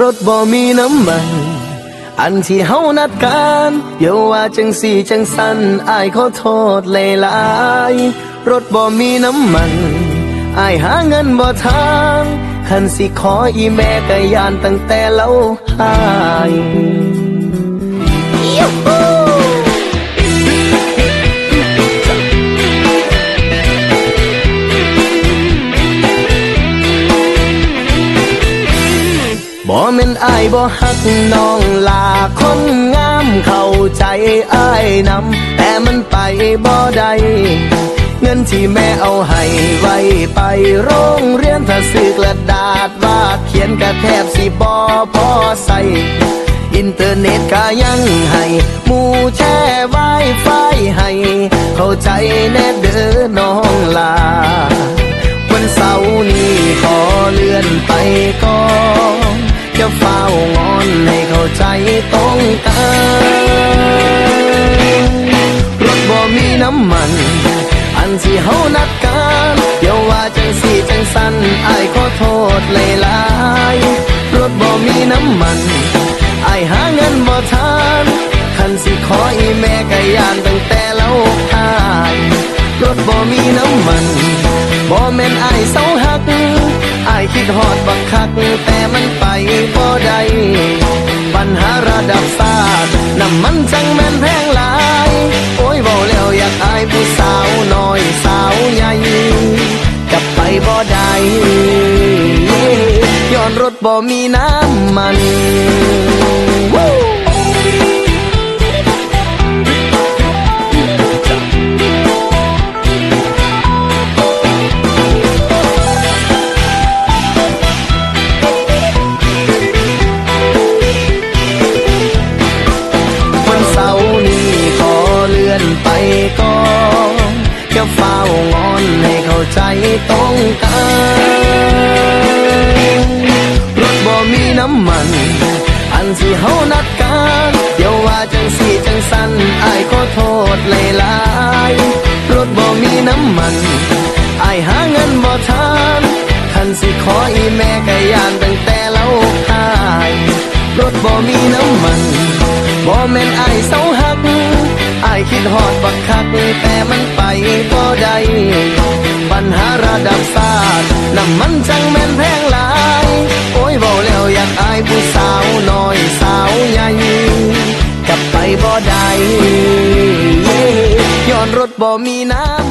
รถบ่มีน้ำมัน อันที่เฮานัดกันอย่าว่าจังสี่จังสันอายขอโทษหลายรถบ่มีน้ำมันอายหาเงินบ่ทางคันสิขออีแม่กะยานตั้งแต่เล่าหาย บ่แม่นอายบ่ฮักน้องลาคนงามเข้าใจอายนำแต่มันไปบ่ได้เงินที่แม่เอาให้ไว้ไปโรงเรียนถ้าซื้อกระดาษวาดเขียนกระแทบสิบ่พอใส่อินเทอร์เน็ตก็ยังให้มูแช่ไวไฟให้เข้าใจแน่เด้อน้องลา วันเสาร์นี้ขอเลื่อนไปก่อน จะเฝ้างอนให้เข้าใจตรงกันรถบ่มีน้ำมัน อันที่เฮานัดกันเดี๋ยวว่าจังสีจังสันอายขอโทษหลายๆรถบ่มีน้ำมันอายหาเงินบ่ทันคันสิขออีแม่ก็ยานตั้งแต่เล่าทายรถบ่มีน้ำมันบ่แม่นอายเศร้าหักอายคิดฮอดบักคักแต่ ระดับศาสตร์น้ำมันจังแม่นแพงหลาย โอ้ยเบาแล้วอยากอายผู้สาวน้อยสาวใหญ่กลับไปบ่ได้ย้อนรถบ่มีน้ำมันวัน ไปก่อนจะเฝ้างอนให้เข้าใจตรงกันรถบ่มีน้ำมัน อันที่เฮานัดกันเดี๋ยวว่าจังสีจังสันอายขอโทษหลายๆรถบ่มีน้ำมันอายหาเงินบ่ทันคันสิขออีแม่ก็ยานตั้งแต่เล่าหายรถบ่มีน้ำมันบ่แม่นอายเศร้าหักายคิดหอดบักคักแต่มันไปบ่ได้ปัญหาระดับศาสตร์น้ำมันจังแม่นแพงหลาย โอ้ยเบาแล้วอยากอายผู้สาวน้อยสาวใหญ่กลับไปบ่ได้ย้อนรถบ่มีน้ำ